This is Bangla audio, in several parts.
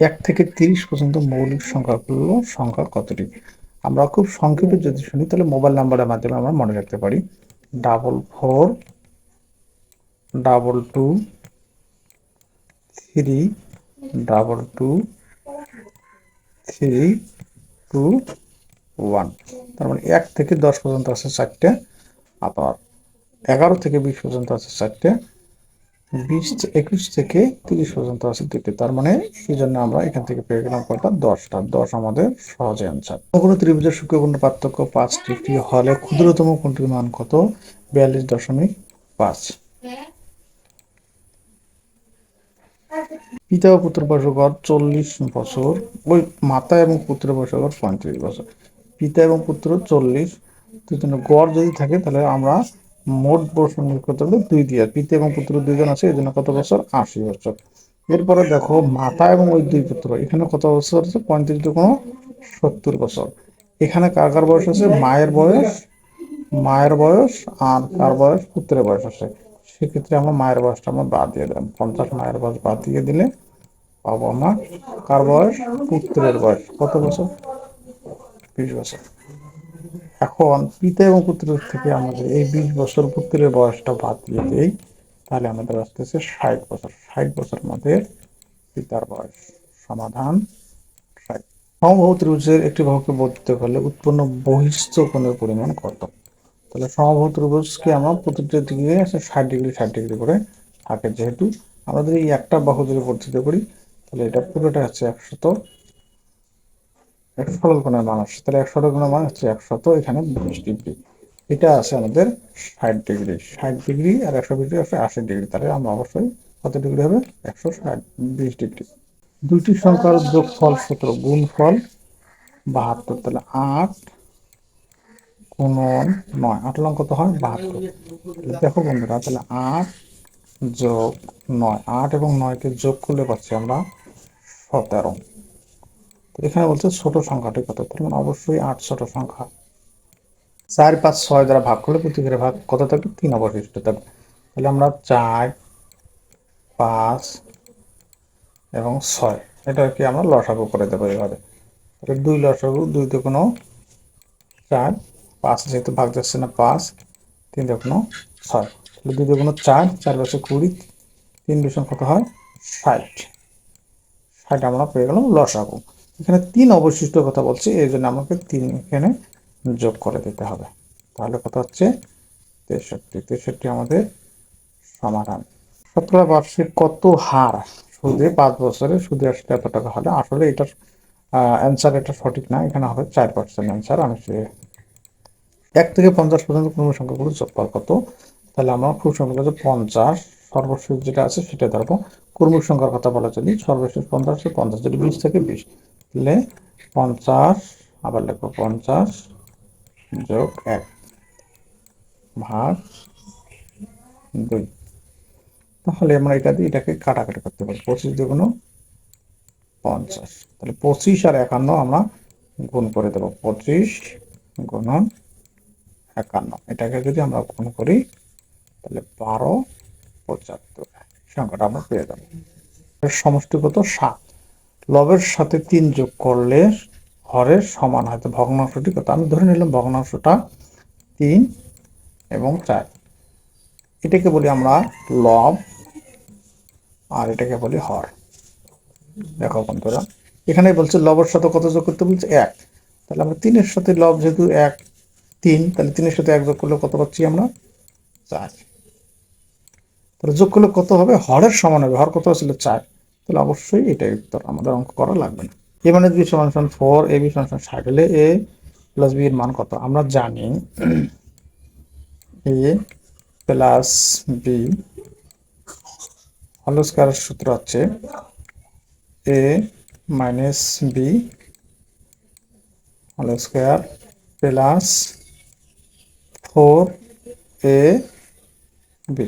এক থেকে তিরিশ পর্যন্ত মৌলিক সংখ্যাগুলো সংখ্যা কতটি? আমরা খুব সংক্ষেপে যদি শুনি, তাহলে মোবাইল নাম্বারের মাধ্যমে আমরা মনে রাখতে পারি। Double four double two three double two three two one তার মানে এক থেকে দশ পর্যন্ত আছে চারটে আবার এগারো থেকে বিশ পর্যন্ত আছে চারটে বিশ একুশ থেকে তিরিশ পর্যন্ত আছে দুটি তার মানে এই জন্য আমরা এখান থেকে পেয়ে গেলাম কয়টা? দশটা। দশ আমাদের সহজে অ্যান্সার কোনো ত্রিভুজের শুক্রপূর্ণ পার্থক্য পাঁচ ডিগ্রি হলে ক্ষুদ্রতম কোনটির মান কত? বিয়াল্লিশ দশমিক পাঁচ। পিতা ও পুত্র বয়সগড় চল্লিশ বছর। ওই মাতা এবং পুত্র বয়সগড় পঁয়ত্রিশ বছর। পিতা এবং পুত্র চল্লিশ। দুজনে গড় যদি থাকে তাহলে আমরা মোট বর্ষ নিয়োগ করতে হবে দুই দিয়ে। পিতা এবং পুত্র দুইজন আছে, এই জন্য কত বছর? আশি বছর। এরপরে দেখো, মাতা এবং ওই দুই পুত্র, এখানে কত বছর আছে? পঁয়ত্রিশ কোনো সত্তর বছর। এখানে কার কার বয়স আছে? মায়ের বয়স মায়ের বয়স আর কার বয়স? পুত্রের বয়স আছে। সেক্ষেত্রে আমরা মায়ের বয়সটা আমরা বাদ দিয়ে দিলাম পঞ্চাশ মায়ের বয়স বাদ দিয়ে দিলে পাবো আমরা কার বয়স? পুত্রের বয়স। কত বছর? বিশ বছর। এখন পিতা এবং পুত্রের থেকে আমাদের এই বিশ বছর পুত্রের বয়সটা বাদ দিয়ে দেই, তাহলে আমাদের আসতেছে ষাট বছর। ষাট বছর মধ্যে পিতার বয়স সমাধান ষাট। সমবাহু একটি বাহুকে বর্ধিত করলে উৎপন্ন বহিষ্ঠ কোণের পরিমাণ কত? তাহলে সমবাহু ত্রিভুজকে আমরা প্রতিটা দিকে ষাট ডিগ্রি ষাট ডিগ্রি করে থাকে। যেহেতু আমাদের এই একটা বাহু যদি বর্ধিত করি, তাহলে এটা পুরোটা হচ্ছে একশত একশো সরল কোণের মান তাহলে একশো সরল কোণের মান হচ্ছে একশত এখানে বিশ ডিগ্রি। এটা আছে আমাদের ষাট ডিগ্রি। ষাট ডিগ্রি আর একশো ডিগ্রি আছে আশি ডিগ্রি। তাহলে আমরা অবশ্যই কত ডিগ্রি হবে? একশো ষাট, বিশ ডিগ্রি। দুইটি সংখ্যার যোগফল সূত্র গুণফল বাহাত্তর, তাহলে আট গুণন নয়। আট লং কত হয় বাহাত্তর। দেখো বন্ধুরা, তাহলে আট যোগ নয়। আট এবং নয়কে যোগ করলে পাচ্ছি আমরা সতেরো। তো এখানে বলছে ছোট সংখ্যাটি কত তার মানে অবশ্যই আট ছোট সংখ্যা। চার, পাঁচ, ছয় দ্বারা ভাগ করলে প্রতি ঘরে ভাগ কত থাকবে? তিন অবশিষ্ট থাকবে। তাহলে আমরা চার, পাঁচ এবং ছয়, এটাকে আমরা লসাগু করে দেবো এভাবে। তাহলে দুই লসাগু, দুই তো কোনো চার, পাঁচ যেহেতু ভাগ যাচ্ছে না পাঁচ, তিন কোনো ছয়। তাহলে দুই কোনো চার চার বছর কুড়ি, তিন দূষণ কত হয়? ষাট। ষাট আমরা পেয়ে গেলাম লসাগু। এখানে তিন অবশিষ্ট কথা বলছি, এই জন্য আমাকে তিন এখানে যোগ করে দিতে হবে। তাহলে কথা হচ্ছে? তেষট্টি। তেষট্টি আমাদের সমাধান। শতকরা বার্ষিক কত হার? সুদে পাঁচ বছরে সুদে আসলে এত টাকা হলে। আসলে এটার অ্যান্সার এটা সঠিক না। এখানে হবে চার পার্সেন্ট অ্যান্সার আমি সে এক থেকে পঞ্চাশ পর্যন্ত কোনো সংখ্যাগুলো যোগফল কত? তাহলে আমরা খুব সংখ্যা যে পঞ্চাশ, সর্বশেষ যেটা আছে সেটা ধরবো। কর্মীর সংখ্যার কথা বলা যদি সর্বশেষ পঞ্চাশ পঞ্চাশ যদি বিশ থেকে বিশ। তাহলে পঞ্চাশ, আবার লিখব পঞ্চাশ যোগ এক ভাগ দুই। তাহলে আমরা এটা দিয়ে এটাকে কাটাকাটি করতে পারি। পঁচিশ দুগুণ পঞ্চাশ। তাহলে পঁচিশ আর একান্ন আমরা গুণ করে দেবো। পঁচিশ গুণন একান্ন। এটাকে যদি আমরা গুণ করি, তাহলে বারো পঁচাত্তর। সংখ্যাটা আমরা পেয়ে যাব। সমষ্টিগত সাত। লবের সাথে তিন যোগ করলে হরের সমান হয়। তো ভগ্নাংশটি কত? আমি ধরে নিলাম ভগ্নাংশটা তিন এবং চার। এটাকে বলি আমরা লব আর এটাকে বলি হর। দেখো বন্ধুরা এখানে বলছে লবের সাথে কত যোগ করতে বলছে? এক। তাহলে আমরা তিনের সাথে লব যেহেতু এক, তিন, তাহলে তিনের সাথে এক যোগ করলে কত পাচ্ছি আমরা? চার। তাহলে যোগ করলে কত হবে? হরের সমান হবে। হর কত ছিল? চার। তাহলে অবশ্যই এটাই উত্তর। আমাদের অঙ্ক করা লাগবে না। এ মানে বি সমান ফোর এ বি সমান হলে এ প্লাস বি এর মান কত? আমরা জানি এ প্লাস বি হল স্কোয়ারের সূত্র হচ্ছে a minus b whole plus four a b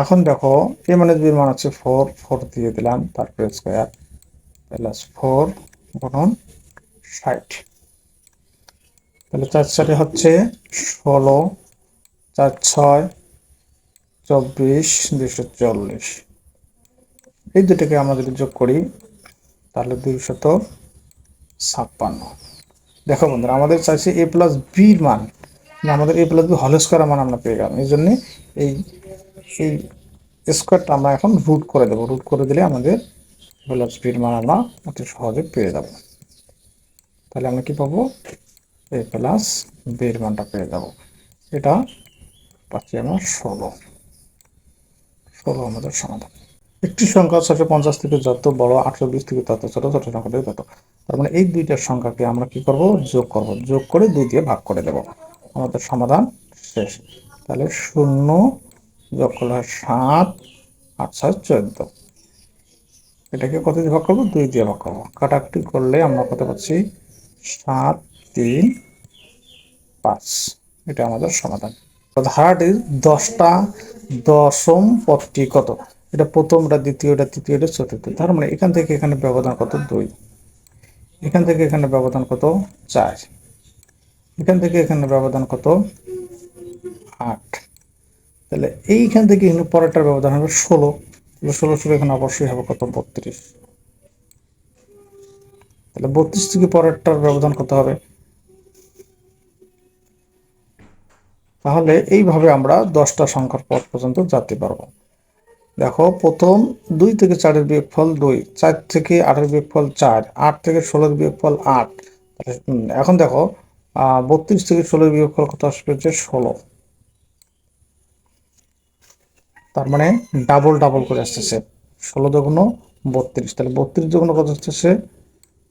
এখন দেখো এ মাইনাস বির মান হচ্ছে ফোর ফোর দিয়ে দিলাম, তারপরে স্কোয়ার প্লাস ফোর গুণন ষাট। তাহলে চার চারে হচ্ছে ষোলো, চার ছয়, চব্বিশ দুশো চল্লিশ। এই দুটোকে আমরা যদি যোগ করি, তাহলে দুইশত ছাপ্পান্ন। দেখো বন্ধুরা, আমাদের চাইছে এ প্লাস বির মান আমাদের a plus b whole square মান আমরা পেয়ে গেলাম। এই জন্য এই এই স্কোয়ারটা আমরা এখন রুট করে দেবো। রুট করে দিলে আমাদের প্লাস বির মান আমরা অতি সহজে পেয়ে যাব। তাহলে আমরা কি পাবো? এ প্লাস বির মানটা পেয়ে যাব। এটা পাচ্ছি আমরা ষোলো। ষোলো আমাদের সমাধান। একটি সংখ্যা ছশো পঞ্চাশ থেকে যত বড় আটশো বিশ থেকে তত ছোট ছোট সংখ্যা থেকে তত। তার মানে এই দুইটার সংখ্যাকে আমরা কি করব? যোগ করব। যোগ করে দুই দিয়ে ভাগ করে দেব। আমাদের সমাধান শেষ। তাহলে শূন্য যোগ করলে হয় সাত, আট, ছয়, চোদ্দ। এটাকে কত দিয়ে ভাগ করব? দুই দিয়ে ভাগ করব। কাটাকাটি করলে আমরা কত পাচ্ছি? সাত, তিন, পাঁচ। এটা আমাদের সমাধান। ধারাটির দশটা দশম পদটি কত? এটা প্রথমটা, দ্বিতীয়টা, তৃতীয়টা, চতুর্থ। তার মানে এখান থেকে এখানে ব্যবধান কত? দুই। এখান থেকে এখানে ব্যবধান কত? চার। এখান থেকে এখানে ব্যবধান কত? আট। তাহলে এইখান থেকে এখানে পরেরটার ব্যবধান হবে ষোলো। ষোলো ষোলো এখানে অবশ্যই হবে কত? বত্রিশ। তাহলে বত্রিশ থেকে পরেরটার ব্যবধান কত হবে? তাহলে এইভাবে আমরা দশটা সংখ্যার পদ পর্যন্ত যেতে পারব। দেখো, প্রথম দুই থেকে চারের বিয়োগফল দুই, চার থেকে আটের বিয়োগফল চার, আট থেকে ষোলোর বিয়োগফল আট। এখন দেখো বত্রিশ থেকে ষোলোর বিয়োগফল কত আসবে? হচ্ছে ষোলো। তার মানে ডাবল ডাবল করে আসতেছে। ষোলো দুগুণ বত্রিশ। তাহলে বত্রিশ দুগুণ কত আসতেছে?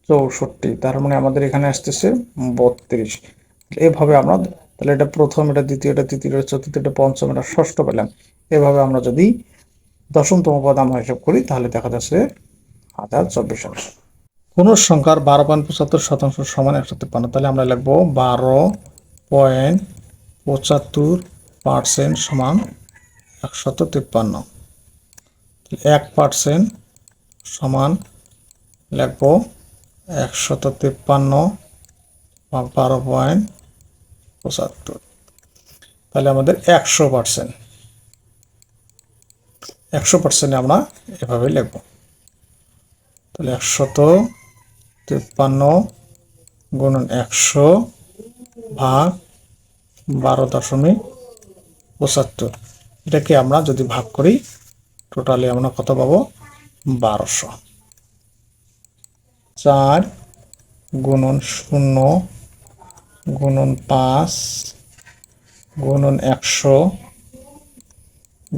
চৌষট্টি। তার মানে আমাদের এখানে আসতেছে বত্রিশ। এভাবে আমরা, তাহলে এটা প্রথম, এটা দ্বিতীয়, এটা তৃতীয়, এটা চতুর্থ, এটা পঞ্চম, এটা ষষ্ঠ পেলাম। এভাবে আমরা যদি দশমতম পদ আমরা হিসাব করি, তাহলে দেখা যাচ্ছে হাজার চব্বিশ অংশ কোন সংখ্যার বারো পয়েন্ট পঁচাত্তর শতাংশ সমান একশো তিপ্পান্ন তাহলে আমরা লিখব বারো পয়েন্ট পঁচাত্তর পার্সেন্ট সমান একশত তিপ্পান্ন। এক পার্সেন্ট সমান লিখব একশত তিপ্পান্ন বারো পয়েন্ট পঁচাত্তর। তাহলে আমাদের একশো পার্সেন্ট। একশো পার্সেন্টে আমরা এভাবে লিখব। তাহলে একশত তিপ্পান্ন গুণন একশো ভাগ বারো দশমিক পঁচাত্তর। এটাকে আমরা যদি ভাগ করি টোটালি আমরা কত পাবো? বারোশো। চার গুণন শূন্য গুণন পাঁচ গুণন একশো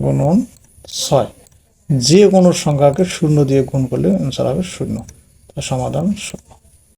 গুণন ছয়। যে কোনো সংখ্যাকে শূন্য দিয়ে গুণ করলে অ্যান্সার হবে শূন্য। সমাধান শূন্য